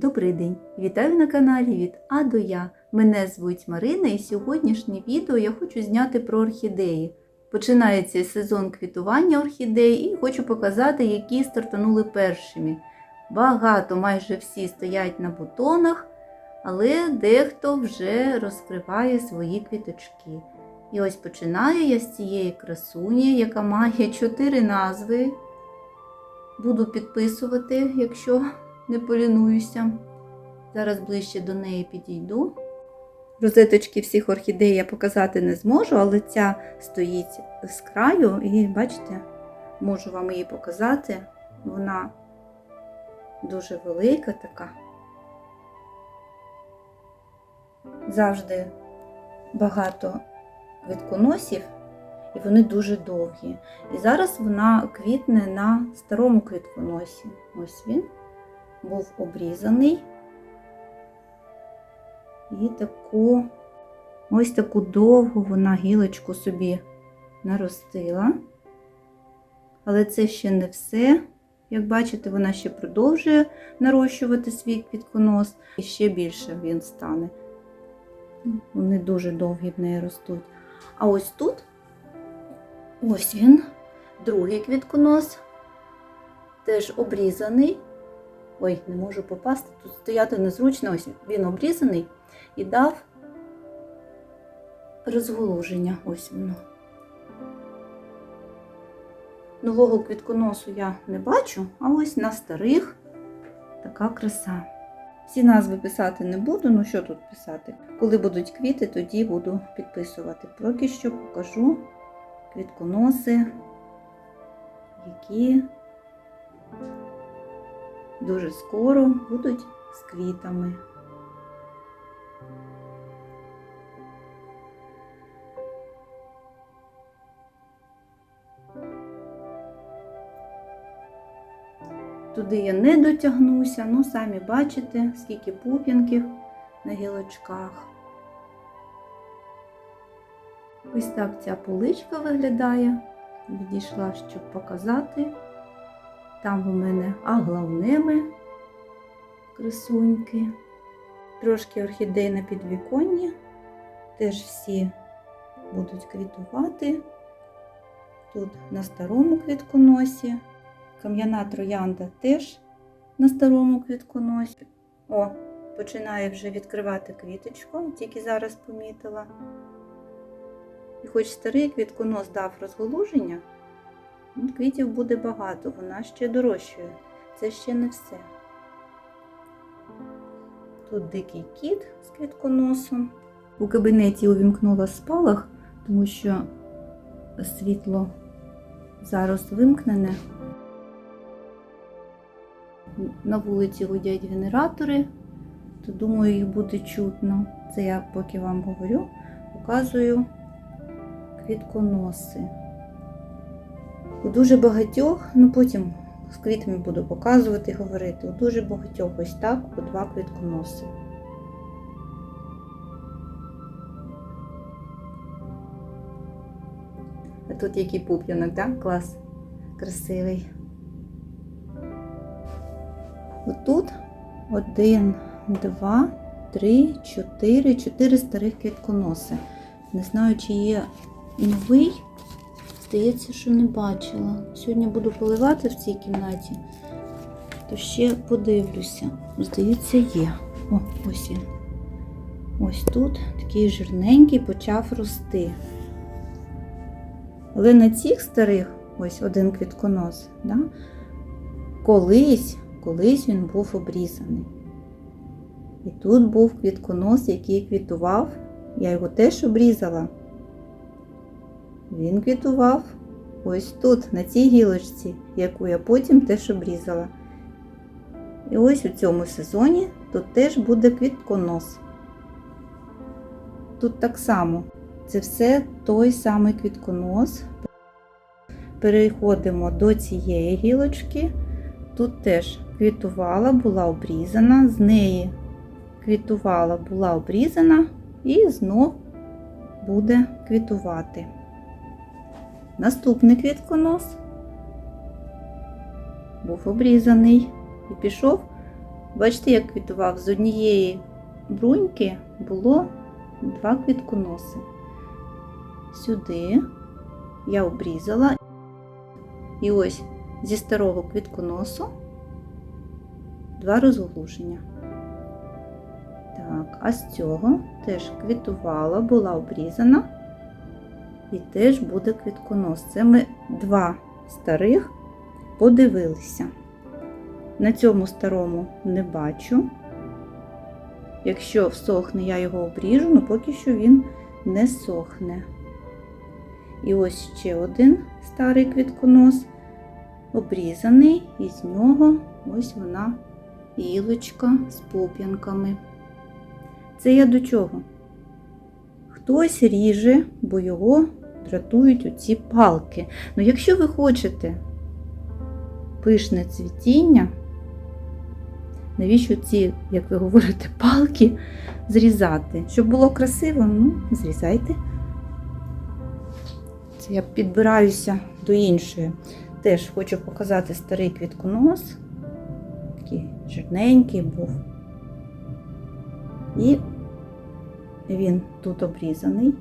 Добрий день! Вітаю на каналі від А до Я. Мене звуть Марина і сьогоднішнє відео я хочу зняти про орхідеї. Починається сезон квітування орхідей і хочу показати, які стартанули першими. Багато, майже всі стоять на бутонах, але дехто вже розкриває свої квіточки. І ось починаю я з цієї красуні, яка має чотири назви. Буду підписувати, якщо не полінуюся. Зараз ближче до неї підійду. Розеточки всіх орхідей я показати не зможу, але ця стоїть з краю, і бачите, можу вам її показати. Вона дуже велика така. Завжди багато квітконосів, і вони дуже довгі. І зараз вона квітне на старому квітконосі. Ось він був обрізаний. І таку, ось таку довгу вона гілочку собі наростила. Але це ще не все. Як бачите, вона ще продовжує нарощувати свій квітконос, і ще більше він стане. Вони дуже довгі в неї ростуть. А ось тут, ось він, другий квітконос, теж обрізаний. Ой, не можу попасти, тут стояти незручно, ось він обрізаний і дав розголуження. Ось воно. Нового квітконосу я не бачу, а ось на старих така краса. Всі назви писати не буду, ну що тут писати? Коли будуть квіти, тоді буду підписувати. Поки що покажу квітконоси, які дуже скоро будуть з квітами. Туди я не дотягнуся, ну самі бачите, скільки пуп'янків на гілочках. Ось так ця поличка виглядає. Відійшла, щоб показати. Там у мене аглавнеми красуньки. Трошки орхідей на підвіконні. Теж всі будуть квітувати. Тут на старому квітконосі. Кам'яна троянда теж на старому квітконосі. О, починає вже відкривати квіточку, тільки зараз помітила. І хоч старий квітконос дав розголуження, квітів буде багато, вона ще дорощує. Це ще не все. Тут дикий кіт з квітконосом. У кабінеті увімкнула спалах, тому що світло зараз вимкнене. На вулиці гудять генератори, то думаю, їх буде чутно. Це я поки вам говорю, показую квітконоси. У дуже багатьох, ну потім з квітами буду показувати і говорити, у дуже багатьох ось так по два квітконоси. А тут який пуп'янок, так? Клас красивий. Отут один, два, три, чотири, чотири старих квітконоси. Не знаю, чи є новий. Здається, що не бачила. Сьогодні буду поливати в цій кімнаті, то ще подивлюся. Здається, є. О, ось він. Ось тут такий жирненький почав рости. Але на цих старих, ось один квітконос, да, колись, колись він був обрізаний. І тут був квітконос, який квітував. Я його теж обрізала. Він квітував ось тут, на цій гілочці, яку я потім теж обрізала. І ось у цьому сезоні тут теж буде квітконос. Тут так само. Це все той самий квітконос. Переходимо до цієї гілочки. Тут теж квітувала, була обрізана, з неї квітувала, була обрізана і знов буде квітувати. Наступний квітконос був обрізаний і пішов Бачите, як квітував? З однієї бруньки було два квітконоси. Сюди я обрізала. І ось зі старого квітконосу два розголуження. Так, а з цього теж квітувала, була обрізана. І теж буде квітконос. Це ми два старих подивилися. На цьому старому не бачу. Якщо всохне, я його обріжу, але поки що він не сохне. І ось ще один старий квітконос, обрізаний, і з нього ось вона гілочка з поп'янками. Це я до чого? Хтось ріже, бо його дратують оці палки. Ну, якщо ви хочете пишне цвітіння, навіщо ці, як ви говорите, палки зрізати? Щоб було красиво, ну, зрізайте. Це я підбираюся до іншої. Теж хочу показати старий квітконос. Такий жирненький був. І він тут обрізаний.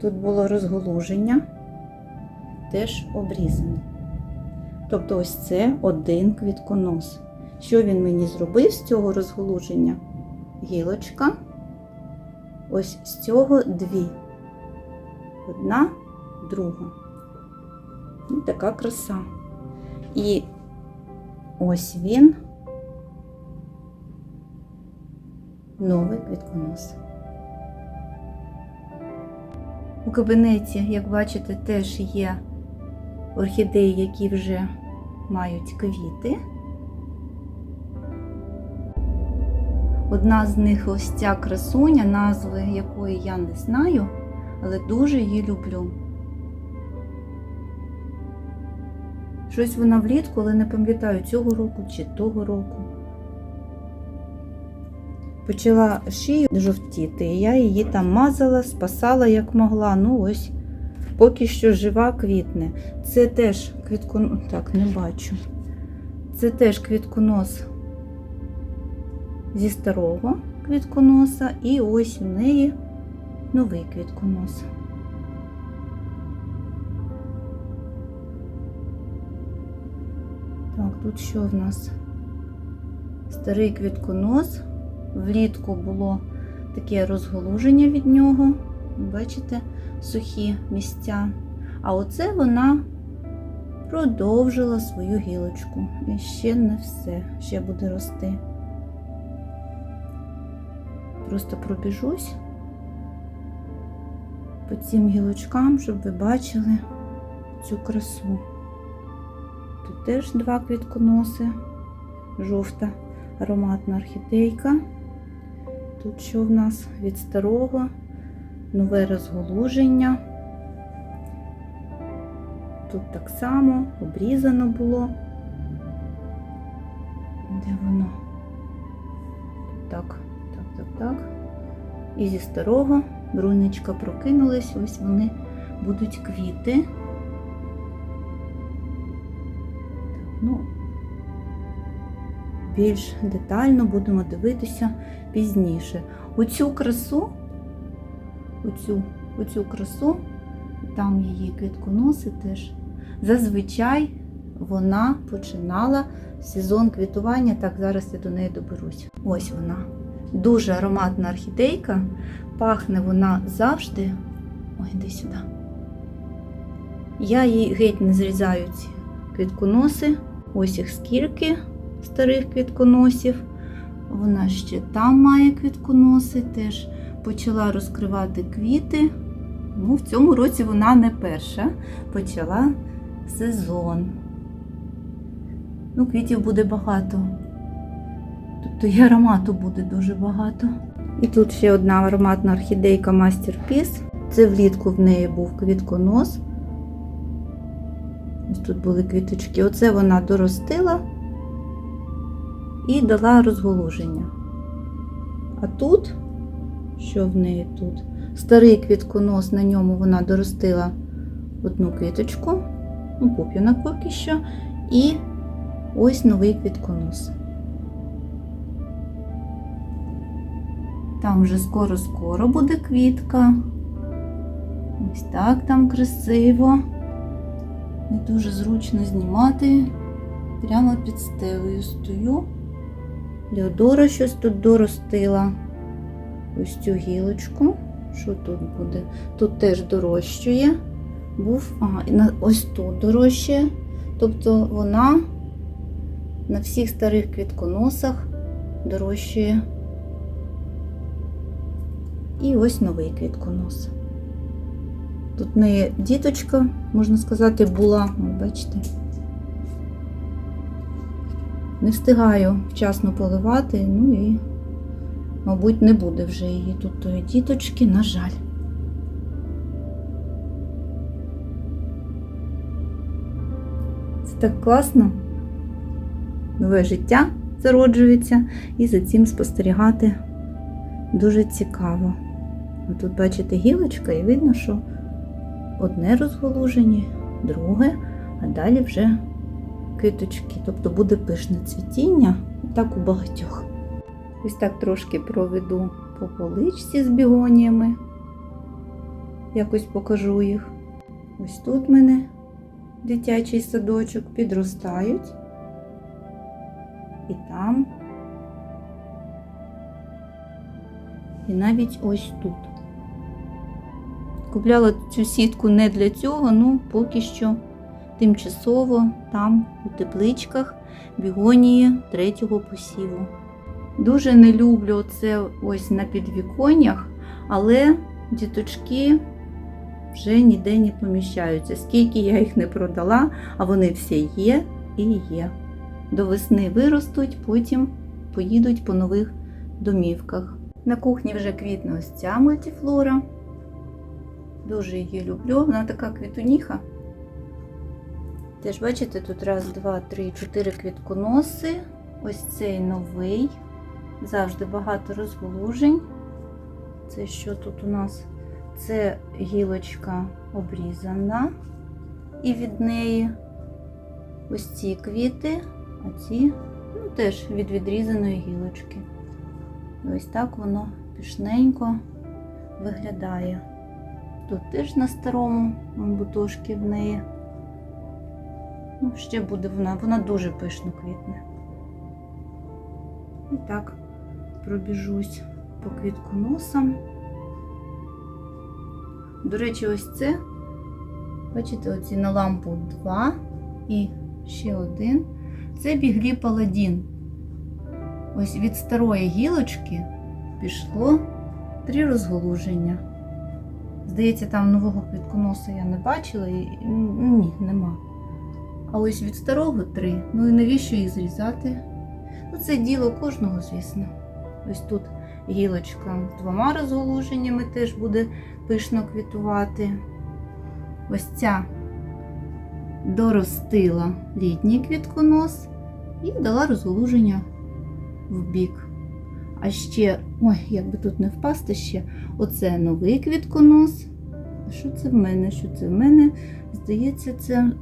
Тут було розголуження, теж обрізаний. Тобто ось це один квітконос. Що він мені зробив з цього розголуження? Гілочка. Ось з цього дві. Одна, друга. І така краса. І ось він. Новий квітконос. У кабінеті, як бачите, теж є орхідеї, які вже мають квіти. Одна з них ось ця красуня, назви якої я не знаю, але дуже її люблю. Щось вона влітку, але не пам'ятаю, цього року чи того року. Почала шию жовтіти, і я її там мазала, спасала як могла. Ну ось, поки що жива квітне. Це теж квітконос, так, не бачу. Це теж квітконос зі старого квітконоса, і ось у неї новий квітконос. Так, тут що в нас? Старий квітконос. Влітку було таке розголуження від нього. Бачите, сухі місця. А оце вона продовжила свою гілочку. І ще не все, ще буде рости. Просто пробіжусь по цим гілочкам, щоб ви бачили цю красу. Тут теж два квітконоси, жовта ароматна орхідейка. Тут що в нас від старого, нове розголуження. Тут так само обрізано було. Де воно? Так, так, так, так. І зі старого брунечка прокинулась, ось вони будуть квіти. Ну, більш детально будемо дивитися пізніше. Оцю красу, оцю, оцю красу, там її квітконоси теж, зазвичай вона починала сезон квітування, так зараз я до неї доберусь. Ось вона. Дуже ароматна орхідейка, пахне вона завжди. Ой, іди сюди. Я їй геть не зрізаю ці квітконоси. Ось їх скільки старих квітконосів. Вона ще там має квітконоси, теж почала розкривати квіти. Ну, в цьому році вона не перша почала сезон. Ну, квітів буде багато. Тобто і аромату буде дуже багато. І тут ще одна ароматна орхідейка Masterpiece. Це влітку в неї був квітконос. Ось тут були квіточки. Оце вона доростила і дала розголуження. А тут, що в неї тут? Старий квітконос, на ньому вона доростила одну квіточку, ну, пуп'янок поки що, і ось новий квітконос. Там вже скоро-скоро буде квітка. Ось так там красиво. Не дуже зручно знімати. Прямо під стелею стою. Леодора щось тут доростила. Ось цю гілочку. Що тут буде? Тут теж дорощує. Був, ага, ось тут дорожчає. Тобто вона на всіх старих квітконосах дорощує. І ось новий квітконос. Тут в неї діточка, можна сказати, була, бачите. Не встигаю вчасно поливати, ну і, мабуть, не буде вже її тут тої діточки, на жаль. Це так класно. Нове життя зароджується, і за цим спостерігати дуже цікаво. Тут, бачите, гілочка, і видно, що одне розголуження, друге, а далі вже квіточки. Тобто буде пишне цвітіння, так у багатьох. Ось так трошки проведу по поличці з бігоніями. Якось покажу їх. Ось тут в мене дитячий садочок підростають. І там. І навіть ось тут. Купляла цю сітку не для цього, ну поки що тимчасово там, у тепличках, бігонії третього посіву. Дуже не люблю це ось на підвіконнях, але діточки вже ніде не поміщаються. Скільки я їх не продала, а вони всі є і є. До весни виростуть, потім поїдуть по нових домівках. На кухні вже квітне ось ця мультифлора. Дуже її люблю. Вона така квітуніха. Теж бачите, тут раз, два, три, чотири квітконоси. Ось цей новий. Завжди багато розголужень. Це що тут у нас? Це гілочка обрізана. І від неї ось ці квіти, а ці ну, теж від відрізаної гілочки. І ось так воно пішненько виглядає. Тут теж на старому бутошки в неї. Ну, ще буде вона, вона дуже пишно квітне. І так пробіжусь по квітконосам. До речі, ось це, бачите, оці на лампу два і ще один. Це біглі паладін. Ось від старої гілочки пішло три розголуження. Здається, там нового квітконоса я не бачила і ні, нема. А ось від старого три. Ну і навіщо їх зрізати? Ну, це діло кожного, звісно. Ось тут гілочка з двома розголуженнями теж буде пишно квітувати. Ось ця доростила літній квітконос і дала розголуження в бік. А ще, ой, як би тут не впасти ще, оце новий квітконос. Що це в мене? Що це в мене? Здається, це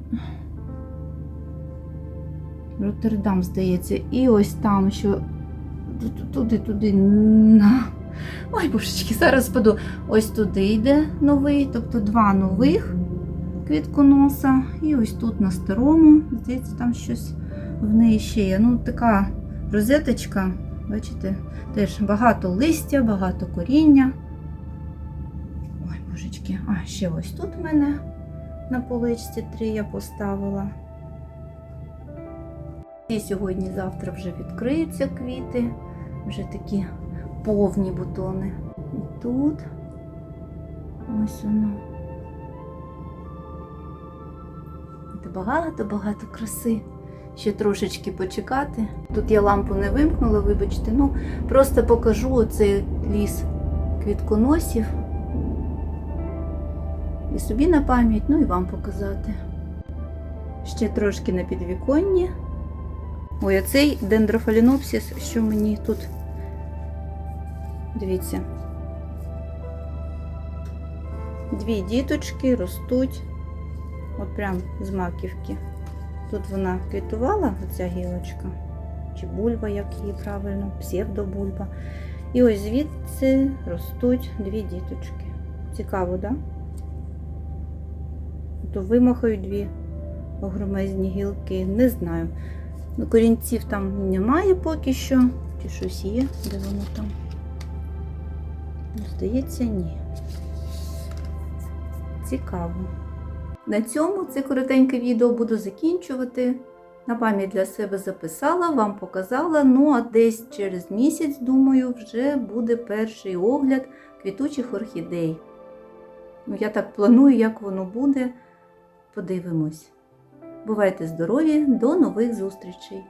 Роттердам, здається. І ось там, що туди, туди. на. Ой, божечки, зараз впаду. Ось туди йде новий, тобто два нових квітконоса. І ось тут на старому, здається, там щось в неї ще є. Ну, така розеточка, бачите, теж багато листя, багато коріння. Ой, божечки, а ще ось тут в мене на поличці три я поставила. І сьогодні-завтра вже відкриються квіти, вже такі повні бутони. І тут ось воно. Багато-багато краси. Ще трошечки почекати. Тут я лампу не вимкнула, вибачте, ну просто покажу оцей ліс квітконосів. І собі на пам'ять, ну і вам показати. Ще трошки на підвіконні. Ой, оцей дендрофалінопсис, що мені тут. Дивіться. Дві діточки ростуть. От прям з маківки. Тут вона квітувала, оця гілочка, чи бульба, як її правильно, псевдобульба. І ось звідси ростуть дві діточки. Цікаво, так? Да? То вимахають дві огромезні гілки, не знаю. Ну, корінців там немає поки що. Чи щось є, де воно там? Ну, Здається, ні. Цікаво. На цьому це коротеньке відео буду закінчувати. На пам'ять для себе записала, вам показала. Ну а десь через місяць, думаю, вже буде перший огляд квітучих орхідей. Ну, я так планую, як воно буде. Подивимось. Бувайте здорові, до нових зустрічей!